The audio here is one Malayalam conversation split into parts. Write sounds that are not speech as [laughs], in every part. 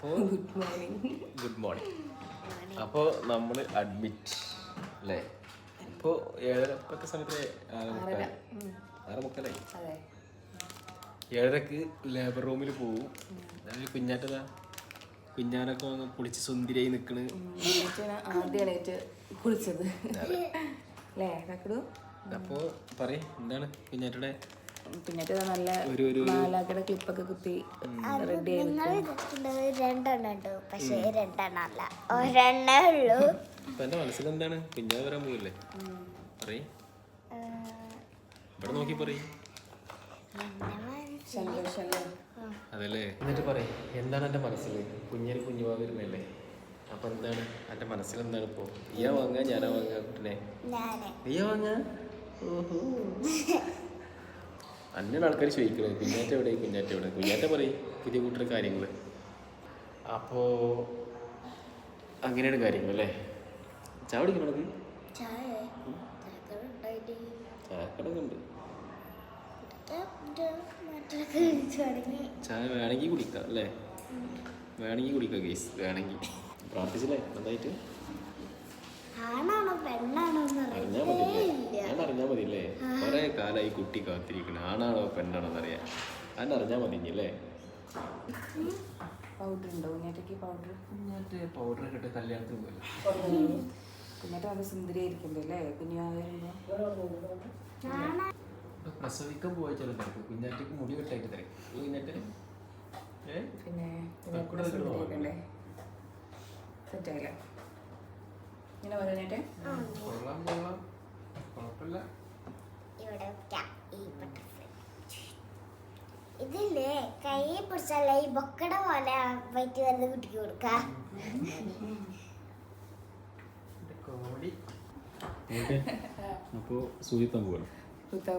അപ്പോൾ ഗുഡ് മോർണിംഗ് ഗുഡ് മോർണിംഗ് അപ്പോൾ നമ്മൾ അഡ്മിറ്റ് അല്ലേ ഇപ്പോൾ ഏഴര ഇപ്പോഴത്തെ സമയത്ത് ആറ് മുക്കാലായി. ഏഴരക്ക് ലേബർ റൂമിൽ പോവും. അതായത് കുഞ്ഞാറ്റതാ. കുഞ്ഞാനൊക്കെ വന്ന് പൊളിച്ച് സുന്ദരിയായി നിൽക്കണ്. ആദ്യം എണീറ്റ് കുളിച്ചത്. അല്ലേ അപ്പോൾ പറയ് എന്താണ് കുഞ്ഞാറ്റയുടെ പിന്നെ നല്ല ഒരു ഒരു മാലാക്കയുടെ ക്ലിപ്പൊക്കെ കുത്തി റെഡി ആയി നിങ്ങൾ രണ്ടെണ്ണം പക്ഷേ രണ്ടെണ്ണം ഒരെണ്ണേ ഉള്ളൂ. എന്റെ മനസ്സിൽ എന്താണ് കുഞ്ഞാ വരാൻ പോയില്ലേ പറയ്. ഇവിടെ നോക്കി പറയ്. അതല്ലേ? എന്നിട്ട് പറയ് എന്താണ് എന്റെ മനസ്സിൽ കുഞ്ഞിന് കുഞ്ഞുവാ വരുന്നല്ലേ അപ്പൊ എന്താണ്? എന്റെ മനസ്സിൽ എന്താണ് ഇപ്പോ? നീയാ വാങ്ങാ ഞാനാ വാങ്ങാ കുട്ടിനെ? നീയാ വാങ്ങാ ഓഹോ. [laughs] അന്നോട് ആൾക്കാർ ചോദിക്കുന്നത് കുഞ്ഞാറ്റ എവിടെ? കുഞ്ഞാറ്റ എവിടെ? കുഞ്ഞാറ്റ പറയും പുതിയ കൂട്ടർ കാര്യങ്ങൾ അപ്പോൾ അങ്ങനെയാണ് കാര്യങ്ങൾ അല്ലേ? ചായ കുടിക്കണത് ചായ. ചായക്കടൊക്കെ ഉണ്ട്. വേണമെങ്കിൽ കുടിക്കാം അല്ലേ? വേണമെങ്കിൽ കുടിക്കാം ഗേസ് വേണമെങ്കിൽ. പ്രാർത്ഥിച്ചില്ലേ? എന്തായിട്ട്? ആണാണോ പെണ്ണാണോ ഞാൻ അറിഞ്ഞാ മതിയല്ലേ? കുറെ കാലായി കുട്ടി കാത്തിരിക്കണേ. ആണാണോ പെണ്ണാണോ എന്നറിയാൻ. ഞാൻ അറിഞ്ഞാ മതി അല്ലേ പൗഡർ ഉണ്ടോ കുഞ്ഞാറ്റയ്ക്ക് പൗഡർ മറ്റേ പൗഡർ ഒക്കെ ഇട്ട് കല്യാണത്തിന് പോയല്ലോ കുഞ്ഞാറ്റ നല്ല സുന്ദരിയായിരിക്കുമല്ലോ അല്ലേ? കുഞ്ഞാവുമ്പോ പ്രസവിക്കാൻ പോയ ചില തിരക്ക്. കുഞ്ഞാറ്റക്ക് മുടി വെട്ടായിട്ട് തിരക്ക്. കുഞ്ഞാറ്റ പിന്നെ സെറ്റായില്ലേ ഇങ്ങനെ കൊള്ളാം കൊള്ളാം. കുഴപ്പമില്ല ബട്ടർഫ്ലൈ ഇതില്ലേ കൈ പിടിച്ചല്ല ഈ ബൊക്കട പോലെ വൈറ്റ് വരുന്ന കുട്ടിക്ക് കൊടുക്കാം.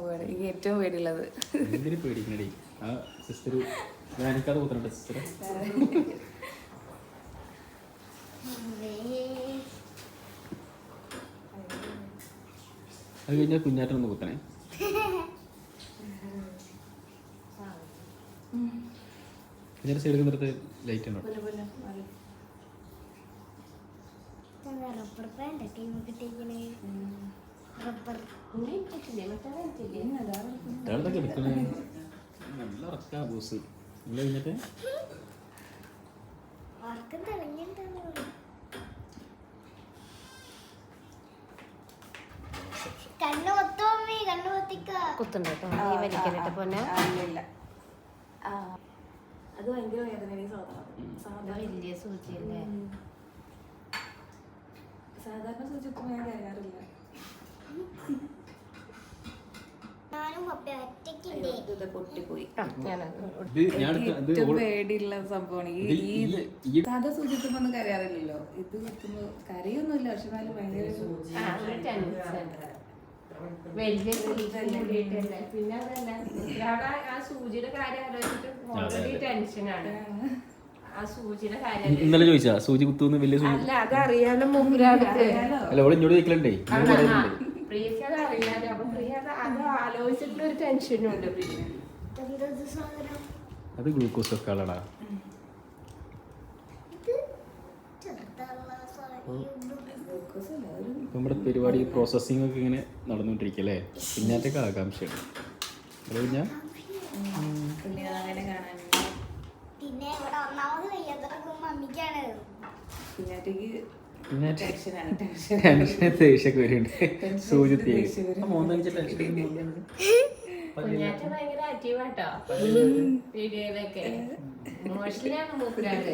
പോകണം എനിക്ക് ഏറ്റവും പേടിയുള്ളത്. എന്തിനു പേടിക്കണടി? ആ സിസ്റ്റർ വേനൽക്കാതെ കുത്തണട്ടെ സിസ്റ്റർ അത് കഴിഞ്ഞാൽ കുഞ്ഞാറ്റം ഒന്ന് കുത്തണേ. കുഞ്ഞാറ്റ സൈഡിൽ നിർത്ത് ലൈറ്റ് ഉണ്ടോ റബ്ബർ ബാൻഡ് ടീം കിട്ടിയിരിക്കണേ? റബ്ബർ ഇയാളൊക്കെ എടുക്കണേ. നല്ല ഉറക്കാ ബോസ്. ഇല്ല കുഞ്ഞാറ്റെ. ആർക്കും തിളങ്ങിയിട്ടുണ്ടോ കുത്തുണ്ട് കേട്ടോ നീ വലിക്കലിട്ട് പൊന്നെ. അത് ഭയങ്കര സാധാരണ സൂചിക്കും ഞാൻ കയറാറില്ല പേടിയുള്ള സംഭവമാണ്. ഈ സാധാ സൂചിക്കുമ്പോ ഒന്നും കരയാറില്ലല്ലോ ഇത് കുത്തുമ്പോ കരയൊന്നുമില്ല പക്ഷെ എന്നാലും ഭയങ്കര. വലിയ കൂടിയിട്ടല്ലേ? പിന്നെ അതല്ല ഇയാളുടെ ആ സൂചിയുടെ കാര്യം ആലോചിച്ചിട്ട് ഓൾറെഡി ടെൻഷനാണ്. ആ സൂചിയുടെ കാര്യം ഇന്നലെ ചോദിച്ചാ സൂചി കുത്തുന്ന വലിയ സൂചി? അല്ല അതറിയാലോ അല്ല ഓൾ ഇങ്ങോട്ട് ചോദിക്കലുണ്ടേ? പ്രിയക്ക് അത് അറിയാലോ. അപ്പൊ പ്രിയ അത് ആലോചിച്ചിട്ടുള്ള ഒരു ടെൻഷനും ഉണ്ട് പ്രിയ. അത് ഗ്ലൂക്കോസ് ഒക്കെ ആളടാ ചെറുതുള്ള നമ്മുടെ പരിപാടി പ്രോസസ്സിംഗ് ഒക്കെ ഇങ്ങനെ നടന്നുകൊണ്ടിരിക്കല്ലേ കുഞ്ഞാറ്റൊക്കെ ആകാംക്ഷയാണ്. കുഞ്ഞാ? കാണാൻ പിന്നെ ഇവിടെ ഒന്നാമത് മമ്മിക്കാണ്. ടെൻഷൻ ടെൻഷൻ ദേഷ്യമൊക്കെ വരുന്നുണ്ട് സൂചിത്തി ദേഷ്യം മൂന്നഞ്ച് ടെൻഷൻ കുഞ്ഞാറ്റ ഭയങ്കര ആക്റ്റീവാട്ടോ വീഡിയോയിലൊക്കെ. മോശത്തിലാണ് മൂപ്പരാൾ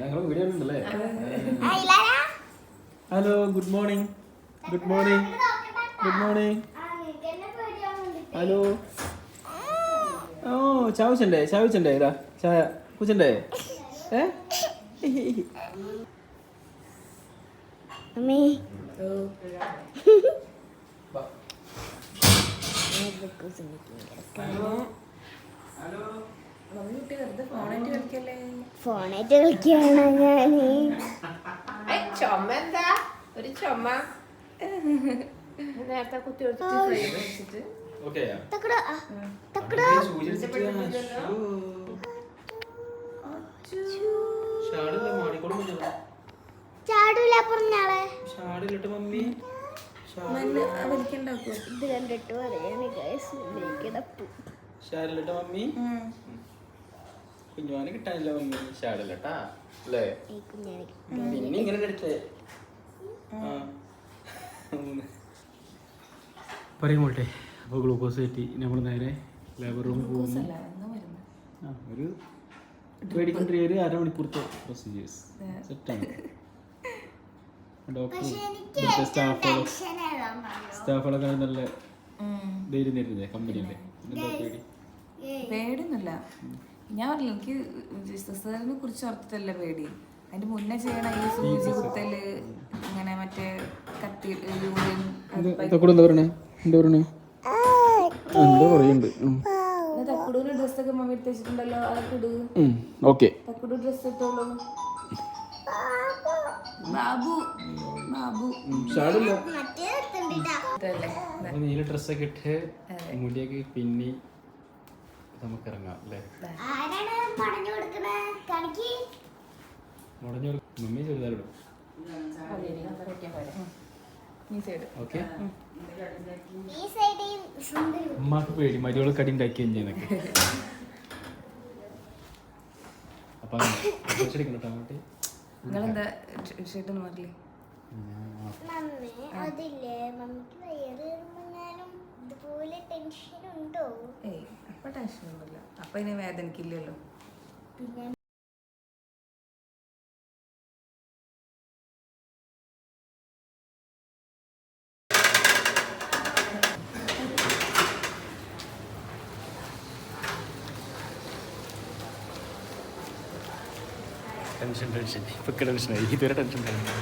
ഞങ്ങൾ വീഡിയോ ഉണ്ടല്ലേ ആ, ഇലാരാ? Hello good morning good morning good morning. Hello ഓ ചാവിച്ചണ്ടേ ചാവിച്ചണ്ടേ ഇതാ ചായ. കുച്ചണ്ടേ ഏ? വെറുതെ ഫോണായിട്ട് ഞാൻ. ഏയ്, ചുമ എന്താ? ഒരു ചുമ. നേരത്തെ കുത്തി മമ്മി. കുഞ്ഞുമാനെ കിട്ടാനില്ല മമ്മി. ഷാഡിലട്ടാ അല്ലേ? പിന്നെ ഇങ്ങനെ കിട്ടേ ആ. പറയും മോട്ടെ അപ്പോൾ ഗ്ലൂക്കോസ് കയറ്റി നമ്മൾ നേരെ ലേബർ റൂമിൽ പോകുന്നു. ആ ഒരു പേടിക്കൊണ്ടിരിക്കുക ഒരു അരമണിക്കൂറത്തെ പ്രൊസീജിയേഴ്സ് സെറ്റാണ് ഡോക്ടർ ഇവിടുത്തെ സ്റ്റാഫുകൾ സ്റ്റാഫുകളൊക്കെ നല്ല ധൈര്യം തരുന്നേ കമ്പനിയുടെ എന്താ പേടി? പേടിയൊന്നുമില്ല. ഞാൻ പറഞ്ഞില്ല എനിക്ക് സിസ്റ്ററിനെ കുറിച്ച് ഓർത്തിട്ടല്ല പേടി? അതിന്റെ മുന്നേ ചെയ്യണ ഈ സൂചി കുത്തൽ ഇങ്ങനെ മറ്റേ കത്തി മമ്മി അതൊക്കെ ഇടൂ. ഓക്കെ. തക്കുടു ഡ്രസ് ഇട്ടോളൂ. ബാബു ബാബു. നീല ഡ്രസ്സൊക്കെ ഇട്ട് മുടിയൊക്കെ പിന്നി നമുക്ക് ഇറങ്ങാം അല്ലേ ആരാണ് പറഞ്ഞു കൊടുക്കണേ കണക്ക് മുടഞ്ഞു മമ്മി ചെറുതാരിടും ഈ സൈഡ് ഓക്കെ ഈ സൈഡിൽ സുന്ദരി ഉമ്മാക്ക് പേടി മരിയോൾ കടി ഉണ്ടാക്കുകയും ചെയ്യുന്നൊക്കെ അപ്പം നിങ്ങളെന്താ ഷർട്ട് മാറില്ലേ അതില്ലേ? മമ്മിക്ക് ഇതുപോലെ ടെൻഷൻ ഉണ്ടോ? ഏയ് അപ്പൊ ടെൻഷൻ ഒന്നുമില്ല. അപ്പൊ ഇതിനെ വേദനിക്കില്ലല്ലോ. പിന്നെ ടെൻഷൻ ടെൻഷൻ. ഇപ്പൊക്കെ ടെൻഷനായി ഇതുവരെ ടെൻഷൻ ഉണ്ടായിരുന്നു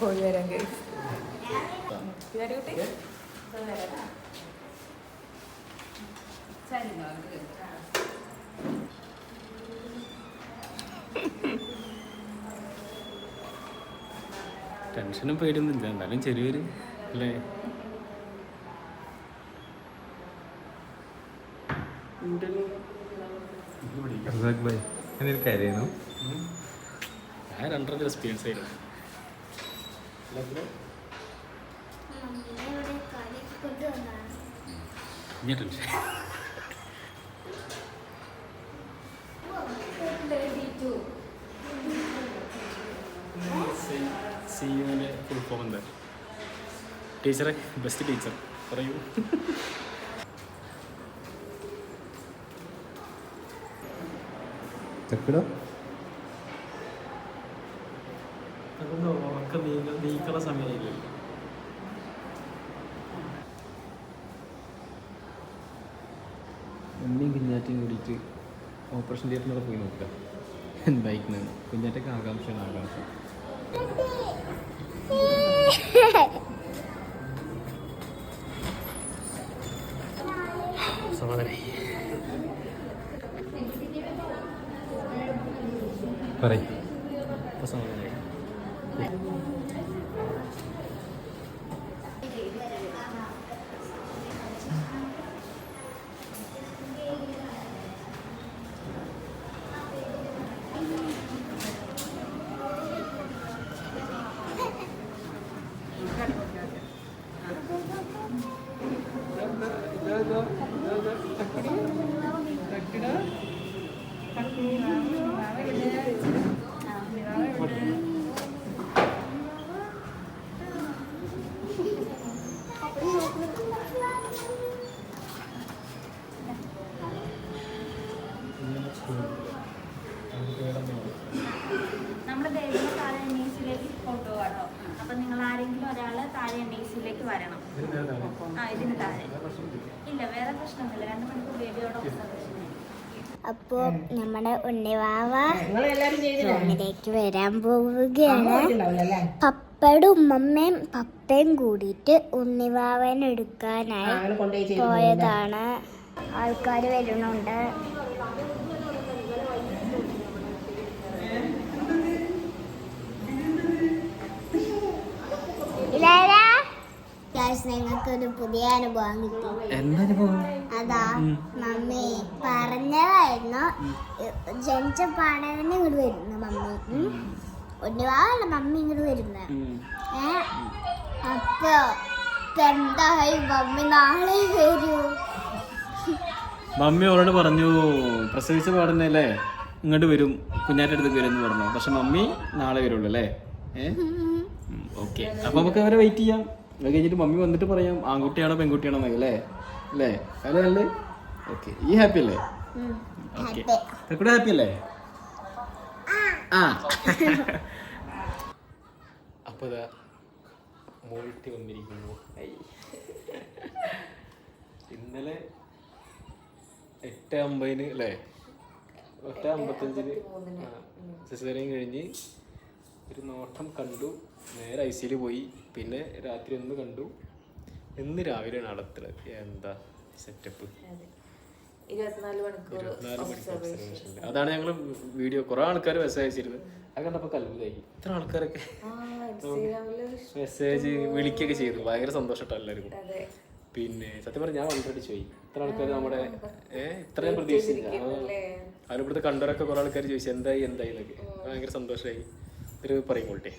പോയി വരാം കേസ് ടെൻഷനും പേടിയൊന്നും ഇല്ല എന്നാലും ചെറിയൊരു അല്ലേ കരയുന്നു ഞാൻ രണ്ടര എക്സ്പീരിയൻസ് ആയിരുന്നു. സി യുവിന്റെ ഫുൾ ഫോം എന്താ ടീച്ചറെ ബെസ്റ്റ് ടീച്ചർ പറയൂ. തെക്കിടോ ഉറക്കം നീങ്ങ നീക്കണ സമയമില്ല ഉമ്മയും കുഞ്ഞാറ്റയും കൂടിയിട്ട് ഓപ്പറേഷൻ തിയേറ്ററിലൂടെ പോയി നോക്കുക. എന്തായിക്കുന്നത് കുഞ്ഞാറ്റൊക്കെ ആകാംക്ഷയാണ് ആകാംക്ഷ. സമാധാനായി പറയും. വരണം. ആ ഇതിന് താഴെ. ഇല്ല വേറെ പ്രശ്നമൊന്നുമില്ല. രണ്ട് മണിക്കൂർ ബേബിയോടൊപ്പം അപ്പോ നമ്മുടെ ഉണ്ണിവാവ റൂമിലേക്ക് വരാൻ പോവുകയാണ്. പപ്പയുടെ ഉമ്മമ്മയും പപ്പയും കൂടിയിട്ട് ഉണ്ണിവാവനെ എടുക്കാനായി പോയതാണ്. ആൾക്കാർ വരുന്നുണ്ട്. നിങ്ങൾക്കൊരു പുതിയ അനുഭവം കിട്ടി. അതാ മമ്മി പറഞ്ഞതായിരുന്നു ജനിച്ച പാടവനെ ഇങ്ങോട്ട് വരുന്നു മമ്മി. ഉം. ഒരുപാട് മമ്മി ഇങ്ങോട്ട് വരുന്നത് ഏ? അപ്പൊ ഇപ്പൊ എന്തായി മമ്മി? നാളെ വരൂ. മമ്മി അവളോട് പറഞ്ഞു പ്രസവിച്ച പാടുന്നല്ലേ ഇങ്ങോട്ട് വരും. കുഞ്ഞാറ്റ അടുത്തേക്ക് വരും എന്ന് പറഞ്ഞു. പക്ഷെ മമ്മി നാളെ വരുള്ളൂ അല്ലേ? ഏഹ് ഓക്കെ. അപ്പൊ നമുക്ക് അവരെ വെയിറ്റ് ചെയ്യാം. അത് കഴിഞ്ഞിട്ട് മമ്മി വന്നിട്ട് പറയാം ആൺകുട്ടിയാണോ പെൺകുട്ടിയാണോ എന്നൊക്കെ അല്ലേ? അല്ലേ? അല്ലേ അല്ലേ ഓക്കെ. ഈ ഹാപ്പി അല്ലേ? ഓക്കെ. ഹാപ്പി. അല്ലേ? ആ. അപ്പൊ ഇതാ മോൾട്ടി വന്നിരിക്കുന്നു. ഇന്നലെ എട്ട് അമ്പതിന് അല്ലേ? എട്ട് അമ്പത്തഞ്ചിന് സിസേറിയൻ കഴിഞ്ഞ് ഒരു നോട്ടം കണ്ടു. നേരെ ഐ സിയിൽ പോയി. പിന്നെ രാത്രി ഒന്ന് കണ്ടു. ഇന്ന് രാവിലെ നടത്തുന്നത് എന്താ സെറ്റപ്പ് ഇരുപത്തിനാല് മണിക്കൂർ. അതാണ് ഞങ്ങൾ വീഡിയോ. കുറെ ആൾക്കാർ മെസ്സേജ് അയച്ചിരുന്നത് അത് കണ്ടപ്പോൾ കൽബുതായി ഇത്ര ആൾക്കാരൊക്കെ മെസ്സേജ് വിളിക്കുകയൊക്കെ ചെയ്തു. ഭയങ്കര സന്തോഷട്ടോ എല്ലാവർക്കും. പിന്നെ സത്യം പറഞ്ഞാൽ ഞാൻ വളരെ ചോയി ഇത്ര ആൾക്കാർ നമ്മുടെ ഏഹ് ഇത്രയും പ്രതീക്ഷിച്ചില്ല. അതിന് കണ്ടവരൊക്കെ കുറെ ആൾക്കാർ ചോദിച്ചു എന്തായി എന്തായി? എന്നൊക്കെ. ഭയങ്കര സന്തോഷമായി ഒരു പറയും കൊള്ളട്ടെ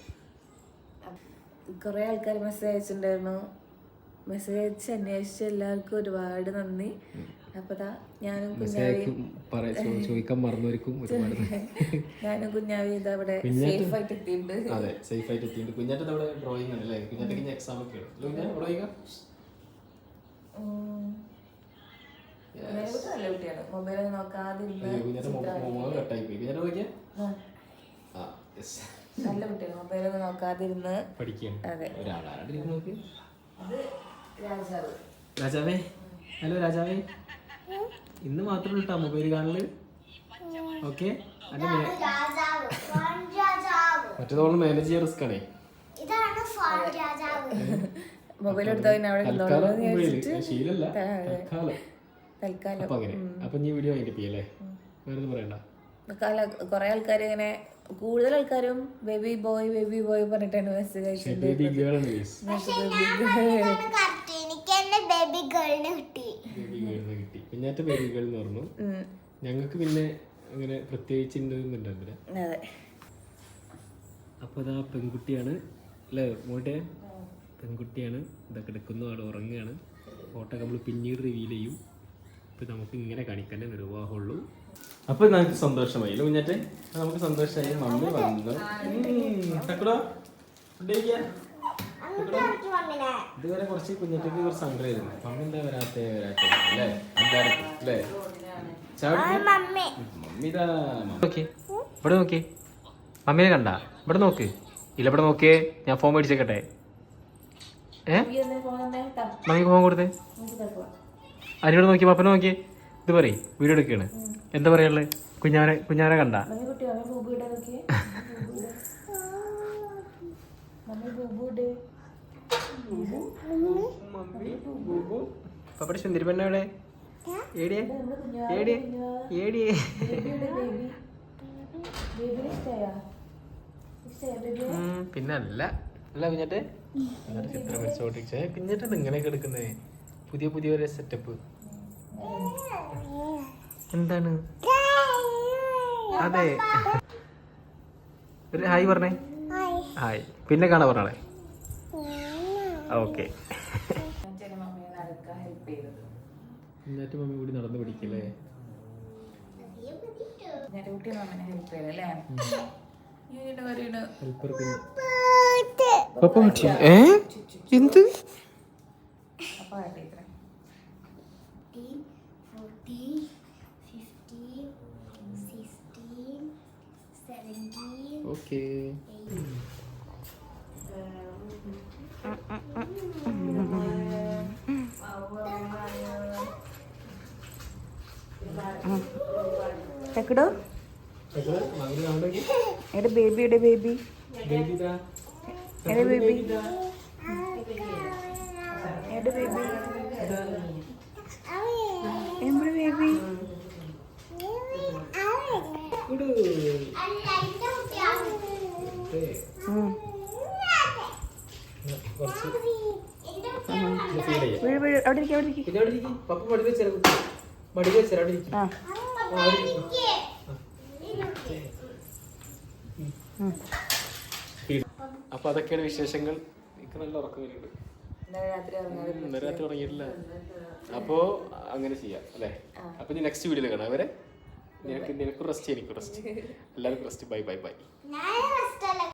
കുറെ ആൾക്കാർ മെസ്സേജ് അയച്ചിട്ടുണ്ടായിരുന്നു. മെസ്സേജ് അയച്ച് അന്വേഷിച്ച എല്ലാവർക്കും ഒരുപാട് നന്ദി. അപ്പൊ ഞാനും കുഞ്ഞാവിയും [laughs] ഞാനും കുഞ്ഞാവി ഇതാ ഇവിടെ സേഫ് ആയിട്ട് എത്തിയിട്ടുണ്ട് അതെ സേഫ് ആയിട്ട് എത്തിയിട്ടുണ്ട് കുഞ്ഞാറ്റ അവിടെ ഡ്രോയിങ് ആണ് അല്ലേ കുഞ്ഞാറ്റക്ക് എക്സാം ഒക്കെ ആണ് ഡ്രോയിങ് നല്ല കുട്ടിയാണ്. മൊബൈൽ നോക്കാതെ നല്ല കുട്ടികൾ മൊബൈലൊന്നും നോക്കാതിരുന്ന് അതെ. രാജാവ്. രാജാവേ? ഹലോ രാജാവേ? ഇന്ന് മാത്രമേ കേട്ടോ മൊബൈൽ കാണൽ. ഓക്കെ? രാജാവ്. ഫോൺ രാജാവ്. മറ്റേതോളം മാനേജ് ചെയ്യാൻ റിസ്ക് ആണേ. ഇതാണ് ഫോൺ രാജാവ്. മൊബൈൽ എടുത്താൽ പിന്നെ അവിടെ തൽക്കാലം ശീലല്ല. തൽക്കാലം. തൽക്കാലം. അപ്പൊ നീ വീഡിയോ വേറെ പറയണ്ട. കുറെ ആൾക്കാർ ഇങ്ങനെ കൂടുതൽ ആൾക്കാരും ബേബി ബോയ് ബേബി ബോയ് പറഞ്ഞിട്ടാണ് മെസ്സേജ് അയച്ചത്. കുഞ്ഞാറ്റ ബേബി ഗേൾ എന്ന് പറഞ്ഞു. ഞങ്ങൾക്ക് പിന്നെ അങ്ങനെ പ്രത്യേകിച്ച് ഉണ്ടായിരുന്നില്ല. അതെ. അപ്പോൾ അതാ പെൺകുട്ടിയാണ്. അല്ലേ മോട്ടെ പെൺകുട്ടിയാണ്. ഇതൊക്കെ എടുക്കുന്നു അവിടെ ഉറങ്ങുകയാണ്. ഫോട്ടോ നമ്മൾ പിന്നീട് റിവീൽ ചെയ്യും. ഇപ്പം നമുക്ക് ഇങ്ങനെ കാണിക്കാനേ നിർവാഹമുള്ളൂ. അപ്പോൾ നമുക്ക് സന്തോഷമായി. കുഞ്ഞാറ്റെ? നമുക്ക് സന്തോഷമായി മമ്മി വന്നു. തക്കടോ ഇതുവരെ കുറച്ച് കുഞ്ഞാറ്റയ്ക്ക് കുറച്ച് സങ്കടമായിരുന്നു. മമ്മി എന്താ വരാത്തേ വരാത്തേ? അല്ലേ? എല്ലാവർക്കും അല്ലേ? ഇവിടെ നോക്കി. മമ്മീനെ കണ്ട. ഇവിടെ നോക്ക്. ഇല്ല ഇവിടെ നോക്കിയേ. ഞാൻ ഫോൺ മേടിച്ചേക്കട്ടെ. ഏ? മമ്മിക്ക് ഫോൺ കൊടുത്തേ? അതിനോട് നോക്കി പപ്പനെ നോക്കിയേ ഇത് പറയും വീഡിയോ എടുക്കുകയാണ് എന്താ പറയാനുള്ളത് കുഞ്ഞാനെ കുഞ്ഞാനെ കണ്ട. [laughs] സുന്ദരി പെണ്ണ ഏടിയേ? ഏടിയേ? ഏടിയേ? ബേബിനെ ഇഷ്ടമായാ ബേബി ഉം, പിന്നെ അല്ല. അല്ല കുഞ്ഞാട്ടെ? ചിത്രം കുഞ്ഞാട്ടെ ഇങ്ങനെയൊക്കെ എടുക്കുന്നേ. പുതിയ പുതിയ ഒരു സെറ്റപ്പ് എന്താണ് അതെ ഒരു ഹായ് പറഞ്ഞേ ഹായ് പിന്നെ കാണാ പറഞ്ഞാളെ ഓക്കെ കുഞ്ഞാറ്റ് മമ്മി കൂടി നടന്നു പിടിക്കല്ലേ ഞാൻ കുട്ടി മമ്മനെ ഹെൽപ്പ് ചെയ്തല്ലേ ഇങ്ങനെ പറയുന്നു ഹെൽപ്പർ കുഞ്ഞ് ഏ എന്ത് fourteen, fifteen, sixteen, seventeen, okay. എക്കടോ എടെ ബേബി എടെ ബേബി. എടെ ബേബി. എടെ ബേബി എവിടെ ബേബി വീഴ് വീഴ് അവിടെ ഇരിക്കും അവിടെ ഇരിക്കും പപ്പ മടി വെച്ചാൽ മടി വെച്ചാൽ അവിടെ ഇരിക്കും ആ അപ്പൊ അതൊക്കെയാണ് വിശേഷങ്ങൾ. എനിക്ക് നല്ല ഉറക്കം വരുന്നുണ്ട്. രാത്രി ഇറങ്ങാതെ ഇന്നലെ രാത്രി ഉറങ്ങിയിട്ടില്ല അപ്പോ അങ്ങനെ ചെയ്യാം അല്ലേ? അപ്പൊ ഇനി നെക്സ്റ്റ് വീഡിയോയിൽ കാണാം. അവരെ? നിനക്ക് നിനക്ക് റെസ്റ്റ് എനിക്ക് റെസ്റ്റ് എല്ലാവർക്കും റെസ്റ്റ് ബൈ ബൈ ബൈ ഞാൻ